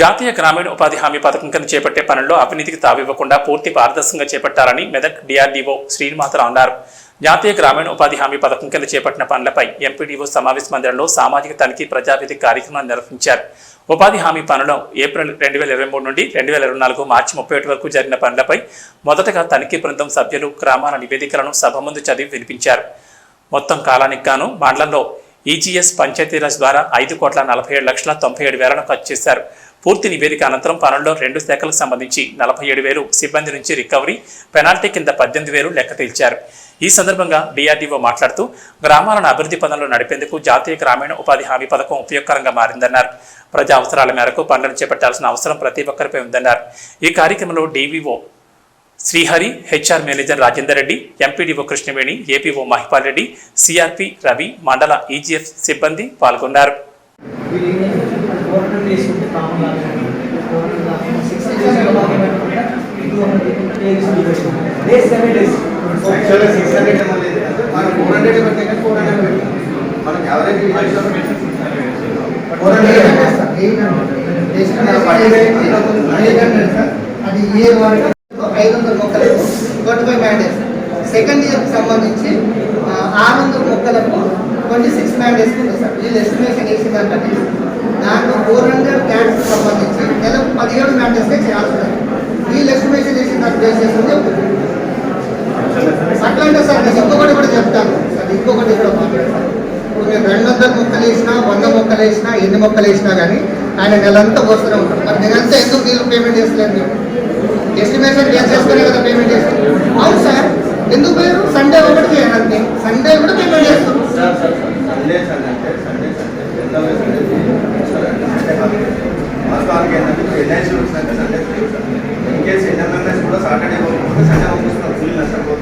జాతీయ గ్రామీణ ఉపాధి హామీ పథకం కింద చేపట్టే పనుల్లో అవినీతికి తావివ్వకుండా పూర్తి పారదర్శకంగా చేపట్టాలని మెదక్ డిఆర్డీఓ శ్రీనివాసరావు అన్నారు. జాతీయ గ్రామీణ ఉపాధి హామీ పథకం కింద చేపట్టిన పనులపై ఎంపీడీఓ సమావేశ మందిరంలో సామాజిక తనిఖీ ప్రజావేదిక కార్యక్రమాన్ని నిర్వహించారు. ఉపాధి హామీ పనులు ఏప్రిల్ రెండు వేల ఇరవై మూడు నుండి రెండు వేల ఇరవై నాలుగు మార్చి ముప్పై ఒకటి వరకు జరిగిన పనులపై మొదటగా తనిఖీ బృందం సభ్యులు గ్రామాల నివేదికలను సభ ముందు చదివి వినిపించారు. మొత్తం కాలానికి గాను మండలంలో ఈజీఎస్ పంచాయతీరాజ్ ద్వారా ఐదు కోట్ల నలభై ఏడు లక్షల తొంభై ఏడు వేలను ఖర్చు చేశారు. పూర్తి నివేదిక అనంతరం పనుల్లో రెండు శాఖలకు సంబంధించి నలభై ఏడు వేలు సిబ్బంది నుంచి రికవరీ పెనాల్టీ కింద పద్దెనిమిది వేలు లెక్క తేల్చారు. ఈ సందర్భంగా డిఆర్డీఓ మాట్లాడుతూ గ్రామాలను అభివృద్ధి పనులు నడిపేందుకు జాతీయ గ్రామీణ ఉపాధి హామీ పథకం ఉపయోగకరంగా మారిందన్నారు. ప్రజా అవసరాల మేరకు పనులను చేపట్టాల్సిన అవసరం ప్రతి ఒక్కరిపై ఉందన్నారు. ఈ కార్యక్రమంలో DVO Srihari HR manager Rajender Reddy MPDO Krishnaveni APO Mahipal Reddy CRP Ravi మండల ఈజీఎఫ్ సిబ్బంది పాల్గొన్నారు. యాక్చువల్గా సిక్స్ హండ్రెడ్ మనం ఫోర్ హండ్రెడ్ ఫోర్ హండ్రెడ్ పెట్టాం ఫోర్ అది ఇయర్ వరకు ఐదు వందల మొక్కలకు ట్వంటీ ఫైవ్ మ్యాండేట్స్ సెకండ్ ఇయర్కి సంబంధించి ఆ, ఆరు వందల మొక్కలకు ట్వంటీ సిక్స్ మ్యాండేట్స్ ఉంది సార్. వీళ్ళు ఎస్టిమేషన్ వేసిన దాంట్లో ఫోర్ హండ్రెడ్ క్యాట్స్ సంబంధించి నెలకు పదిహేడు మ్యాండేట్సే చేయాల్సి ఉంటుంది వీళ్ళు ఎస్టిమేషన్ చేసి నాకు బేస్ చేసుకుంటే అట్లాంటి సార్ నేను ఇంకొకటి కూడా చెప్తాను. సార్ ఇంకొకటి కూడా మాట్లాడతాను. ఇప్పుడు నేను రెండు వందల మొక్కలు వేసినా వంద మొక్కలు వేసినా ఎన్ని మొక్కలు వేసినా కానీ ఆయన నెలంతా వస్తూనే ఉంటారు. మరి నెలంతా ఎందుకు వీళ్ళు పేమెంట్ చేస్తలేదు మీరు? ఎస్టిమేషన్ బేస్ చేసుకునే కదా పేమెంట్ చేస్తాం అవును సార్. ఎందుకు పోయారు? సండే ఒకటి చేయాలంటే సండే కూడా పేమెంట్ చేస్తాం ఎన్ఐసి ఉంటుంది సార్ ఎన్ఐసి కూడా సాటర్డే సండే పంపిస్తున్నాం ఫుల్ నష్టం.